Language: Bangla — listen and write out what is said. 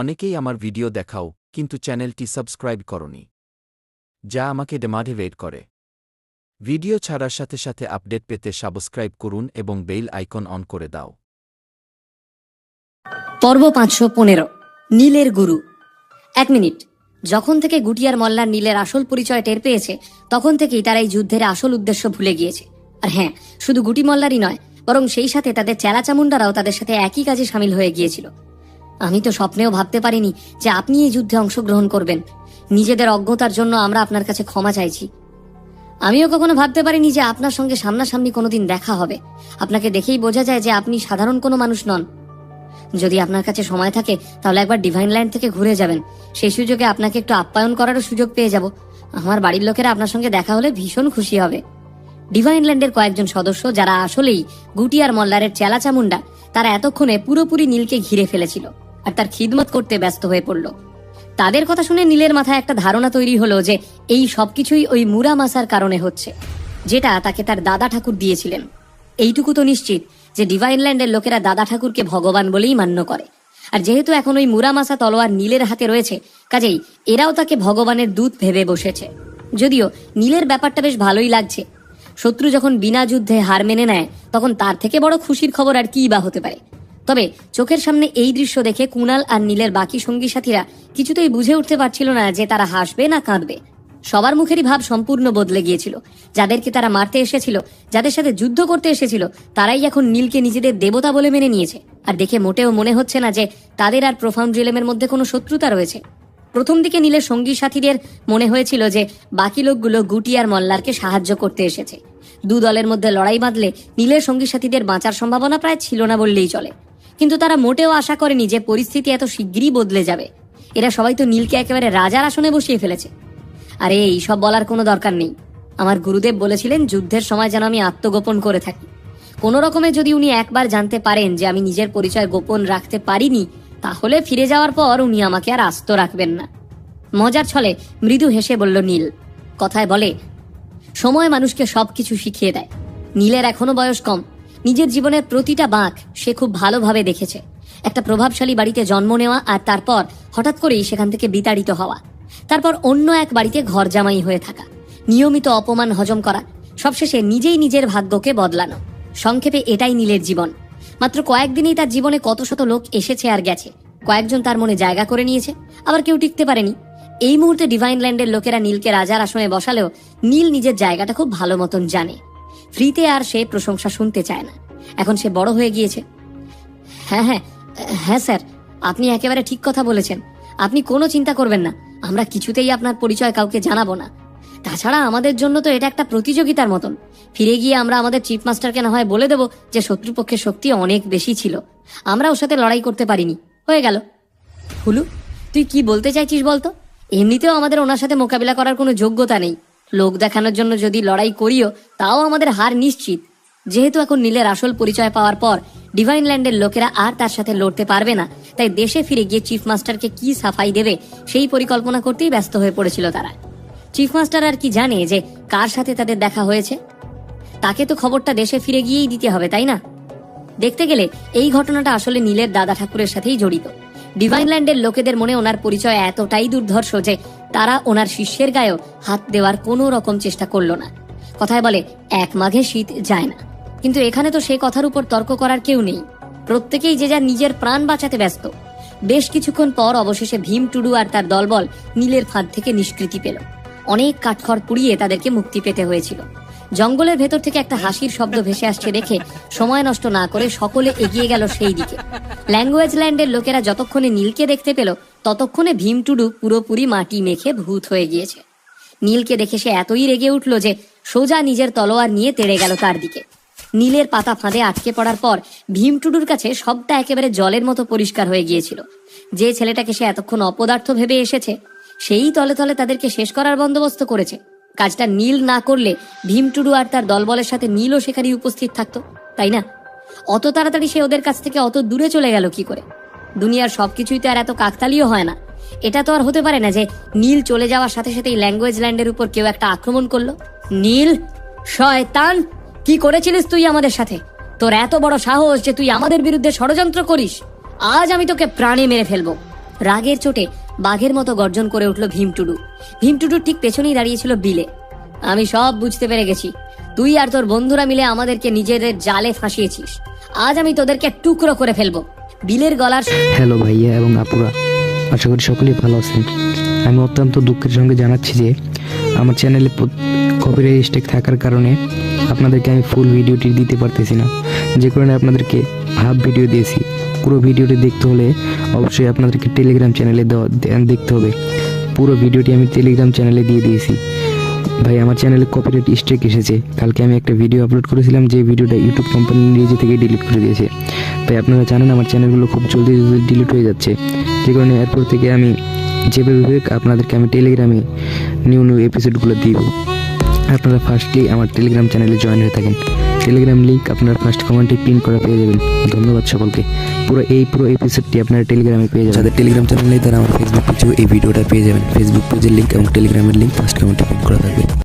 অনেকেই আমার ভিডিও দেখাও, কিন্তু চ্যানেলটি সাবস্ক্রাইব করনি, যা আমাকে ডেমাটিভেট করে। ভিডিও ছাড়ার সাথে সাথে আপডেট পেতে সাবস্ক্রাইব করুন এবং বেল আইকন অন করে দাও। পর্ব পাঁচশো পনেরো, নীলের গুরু। এক মিনিট, যখন থেকে গুটিয়ার মল্লার নীলের আসল পরিচয় টের পেয়েছে, তখন থেকেই তারা এই যুদ্ধের আসল উদ্দেশ্য ভুলে গিয়েছে। আর হ্যাঁ শুধু গুটি মল্লারই নয়, বরং সেই সাথে তাদের চেলাচামুন্ডারাও তাদের সাথে একই কাজে সামিল হয়ে গিয়েছিল। আমি তো স্বপ্নেও ভাবতে পারিনি যে আপনি এই যুদ্ধে অংশগ্রহণ করবেন। নিজেদের অজ্ঞতার জন্য আমরা আপনার কাছে ক্ষমা চাইছি। আমিও কখনো ভাবতে পারিনি যে আপনার সঙ্গে সামনাসামনি কোনোদিন দেখা হবে। আপনাকে দেখেই বোঝা যায় যে আপনি সাধারণ কোনো মানুষ নন। যদি আপনার কাছে সময় থাকে, তাহলে একবার ডিভাইন লাইন থেকে ঘুরে যাবেন। সেই সুযোগে আপনাকে একটু আপ্যায়ন করারও সুযোগ পেয়ে যাব। আমার বাড়ির লোকেরা আপনার সঙ্গে দেখা হলে ভীষণ খুশি হবে। ডিভাইন ল্যান্ডের কয়েকজন সদস্য, যারা আসলেই গুটিয়ার মল্লারের চেলা চামুন্ডা তারা এতক্ষণে পুরোপুরি নীলকে ঘিরে ফেলেছিল। আর তার খিদমত করতে ব্যস্ত হয়ে পড়ল। তাদের কথা শুনে নীলের মাথায় একটা ধারণা তৈরি হলো যে এই সবকিছুই ওই মুরা মাসার কারণে হচ্ছে, যেটা তাকে তার দাদা ঠাকুর দিয়েছিলেন। এইটুকু তো নিশ্চিত যে ডিভাইন ল্যান্ডের লোকেরা দাদা ঠাকুরকে ভগবান বলেই মান্য করে। আর যেহেতু এখন ওই মুরামাসা তলোয়ার নীলের হাতে রয়েছে, কাজেই এরাও তাকে ভগবানের দূত ভেবে বসেছে। যদিও নীলের ব্যাপারটা বেশ ভালোই লাগছে। শত্রু যখন বিনা যুদ্ধে হার মেনে নেয়, তখন তার থেকে বড় খুশির খবর আর কি বা হতে পারে? তবে চোখের সামনে এই দৃশ্য দেখে কুনাল আর নীলের বাকি সঙ্গী সাথীরা কিছুতেই বুঝে উঠতে পারছিল না যে তারা হাসবে না কাঁদবে। সবার মুখেরই ভাব সম্পূর্ণ বদলে গিয়েছিল। যাদেরকে তারা মারতে এসেছিল, যাদের সাথে যুদ্ধ করতে এসেছিল, তারাই এখন নীলকে নিজেদের দেবতা বলে মেনে নিয়েছে। আর দেখে মোটেও মনে হচ্ছে না যে তাদের আর প্রোফাউন্ড রিলেমের মধ্যে কোনো শত্রুতা রয়েছে। প্রথম দিকে নীলের সঙ্গী সাথীদের মনে হয়েছিল যে বাকি লোকগুলো গুটি আর মল্লারকে সাহায্য করতে এসেছে। দু দলের মধ্যে লড়াই বাঁধলে নীলের সঙ্গী সাথীদের বাঁচার সম্ভাবনা প্রায় ছিল না বললেই চলে। কিন্তু তারা মোটেও আশা করেনি যে পরিস্থিতি এত শিগগিরই বদলে যাবে। এরা সবাই তো নীলকে একেবারে রাজার আসনে বসিয়ে ফেলেছে। আরে এই সব বলার কোনো দরকার নেই। আমার গুরুদেব বলেছিলেন, যুদ্ধের সময় যেন আমি আত্মগোপন করে থাকি। কোনো রকমে যদি উনি একবার জানতে পারেন যে আমি নিজের পরিচয় গোপন রাখতে পারিনি, তাহলে ফিরে যাওয়ার পর উনি আমাকে আর আস্ত রাখবেন না। মজার ছলে মৃদু হেসে বলল নীল, কথায় বলে, সময় মানুষকে সবকিছু শিখিয়ে দেয়। নীলের এখনও বয়স কম। নিজের জীবনের প্রতিটা বাঁক সে খুব ভালোভাবে দেখেছে। একটা প্রভাবশালী বাড়িতে জন্ম নেওয়া আর তারপর হঠাৎ করেই সেখান থেকে বিতাড়িত হওয়া। তারপর অন্য এক বাড়িতে ঘর জামাই হয়ে থাকা। নিয়মিত অপমান হজম করা। সবশেষে নিজেই নিজের ভাগ্যকে বদলানো। সংক্ষেপে এটাই নীলের জীবন। মাত্র কয়েকদিনেই তার জীবনে কত শত লোক এসেছে আর গেছে। কয়েকজন তার মনে জায়গা করে নিয়েছে, আবার কেউ টিকতে পারেনি। এই মুহূর্তে ডিভাইন ল্যান্ডের লোকেরা নীলকে রাজার আসনে বসালেও নীল নিজের জায়গাটা খুব ভালো মতন জানে। ফ্রিতে আর সে প্রশংসা শুনতে চায় না। এখন সে বড় হয়ে গিয়েছে। হ্যাঁ হ্যাঁ হ্যাঁ স্যার, আপনি একেবারে ঠিক কথা বলেছেন। আপনি কোনো চিন্তা করবেন না। আমরা কিছুতেই আপনার পরিচয় কাউকে জানাব না। তাছাড়া আমাদের জন্য তো এটা একটা প্রতিযোগিতার মতন। ফিরে গিয়ে আমরা আমাদের চিফ মাস্টারকে না হয় বলে দেবো যে শত্রুপক্ষের শক্তি অনেক বেশি ছিল। আমরা ওর সাথে লড়াই করতে পারিনি। হয়ে গেল। হুলু তুই কি বলতে চাইছিস বলতো? এমনিতেও আমাদের ওনার সাথে মোকাবিলা করার কোনো যোগ্যতা নেই। লোক দেখানোর জন্য যদি লড়াই করিও, তাও আমাদের হার নিশ্চিত। যেহেতু এখন নীলের আসল পরিচয় পাওয়ার পর ডিভাইন ল্যান্ডের লোকেরা আর তার সাথে লড়তে পারবে না, তাই দেশে ফিরে গিয়ে চিফ মাস্টারকে কি সাফাই দেবে, সেই পরিকল্পনা করতেই ব্যস্ত হয়ে পড়েছিল তারা। চিফ মাস্টার আর কি জানে যে কার সাথে তাদের দেখা হয়েছে? তাকে তো খবরটা দেশে ফিরে গিয়েই দিতে হবে, তাই না? দেখতে গেলে এই ঘটনাটা আসলে নীলের দাদা ঠাকুরের সাথেই জড়িত। ডিভাইন ল্যান্ডের লোকেদের মনে ওনার পরিচয় এতটাই দুর্ধর্ষ যে তারা ওনার শিষ্যের গায়েও হাত দেওয়ার কোনো রকম চেষ্টা করল না। কথায় বলে, এক মাঘে শীত যায় না। কিন্তু এখানে তো সেই কথার উপর তর্ক করার কেউ নেই। প্রত্যেকেই যে যা নিজের প্রাণ বাঁচাতে ব্যস্ত। বেশ কিছুক্ষণ পর অবশেষে ভীম টুডু আর তার দলবল নীলের ফাঁদ থেকে নিষ্কৃতি পেল। অনেক কাঠখড় পুড়িয়ে তাদেরকে মুক্তি পেতে হয়েছিল। জঙ্গলের ভেতর থেকে একটা হাসির শব্দ ভেসে আসছে দেখে সময় নষ্ট না করে সকলে এগিয়ে গেল সেই দিকে। ল্যাঙ্গুয়েজ ল্যান্ডের লোকেরা যতক্ষণে নীলকে দেখতে পেল, ততক্ষণে ভীম টুডু পুরোপুরি মাটি মেখে ভূত হয়ে গিয়েছে। নীলকে দেখে সে এতই রেগে উঠল যে সোজা নিজের তলোয়ার নিয়ে তেড়ে গেল তার দিকে। নীলের পাতা ফাঁদে আটকে পড়ার পর ভীম টুডুর কাছে সবটা একেবারে জলের মতো পরিষ্কার হয়ে গিয়েছিল। যে ছেলেটাকে সে এতক্ষণ অপদার্থ ভেবে এসেছে, সেই তলে তলে তাদেরকে শেষ করার বন্দোবস্ত করেছে। কাজটা নীল না করলে ভীম টুডু আর তার দলবলের সাথে নীলও সেখানেই উপস্থিত থাকতো, তাই না? অত তাড়াতাড়ি সে ওদের কাছ থেকে অত দূরে চলে গেল কি করে? দুনিয়ার সবকিছুই তো আর এত কাকতালিও হয় না। এটা তো আর হতে পারে না যে নীল চলে যাওয়ার সাথে সাথেই ল্যাঙ্গুয়েজ ল্যান্ডের উপর কেউ একটা আক্রমণ করল। নীল, শয়তান, কি করেছিলিস তুই আমাদের সাথে? তোর এত বড় সাহস যে তুই আমাদের বিরুদ্ধে ষড়যন্ত্র করিস। আজ আমি তোকে প্রাণে মেরে ফেলব। রাগের চোটে বাঘের মতো গর্জন করে উঠল ভীমটুডু। ভীমটুডুর ঠিক পেছনেই দাঁড়িয়েছিল বিলে। আমি সব বুঝতে পেরে গেছি। তুই আর তোর বন্ধুরা মিলে আমাদেরকে নিজেদের জালে ফাঁসিয়েছিস। আজ আমি তোদেরকে টুকরো করে ফেলব। বিলের গলার হ্যালো ভাইয়া এবং আপুরা। আশা করি সকলেই ভালো আছেন। আমি অত্যন্ত দুঃখের সঙ্গে জানাচ্ছি যে আমার চ্যানেলে কপিরাইট স্টেক থাকার কারণে আপনাদেরকে আমি ফুল ভিডিওটি দিতে পারতেছি না। যে কারণে আপনাদেরকে হাফ ভিডিও দিয়েছি। পুরো ভিডিওটি দেখতে হলে অবশ্যই আপনাদেরকে টেলিগ্রাম চ্যানেলে দেখতে হবে। পুরো ভিডিওটি আমি টেলিগ্রাম চ্যানেলে দিয়ে দিয়েছি। ভাই, আমার চ্যানেলে কপিরাইট স্ট্রাইক এসেছে। কালকে আমি একটা ভিডিও আপলোড করেছিলাম, যে ভিডিওটা ইউটিউব কোম্পানি নিজে থেকে ডিলিট করে দিয়েছে। তাই আপনারা জানেন আমার চ্যানেলগুলো খুব জলদি জলদি ডিলিট হয়ে যাচ্ছে। যে কারণে এরপর থেকে আমি যেভাবে হোক আপনাদেরকে আমি টেলিগ্রামে নিউ নিউ এপিসোডগুলো দিব। আপনারা ফার্স্টলি আমার টেলিগ্রাম চ্যানেলে জয়েন হয়ে থাকেন। টেলিগ্রাম লিঙ্ক আপনার ফার্স্ট কমেন্টে পিন করা পেয়ে যাবেন। ধন্যবাদ সকলকে। পুরো এই পুরো এপিসোডটি আপনারা টেলিগ্রামে পেয়ে যাবেন। যাদের টেলিগ্রাম চ্যানেল নেই, তারা আমার ফেসবুক পেজেও এই ভিডিওটা পেয়ে যাবেন। ফেসবুক পেজের লিঙ্ক এবং টেলিগ্রামের লিঙ্ক ফার্স্ট কমেন্টে পিন করা থাকবে।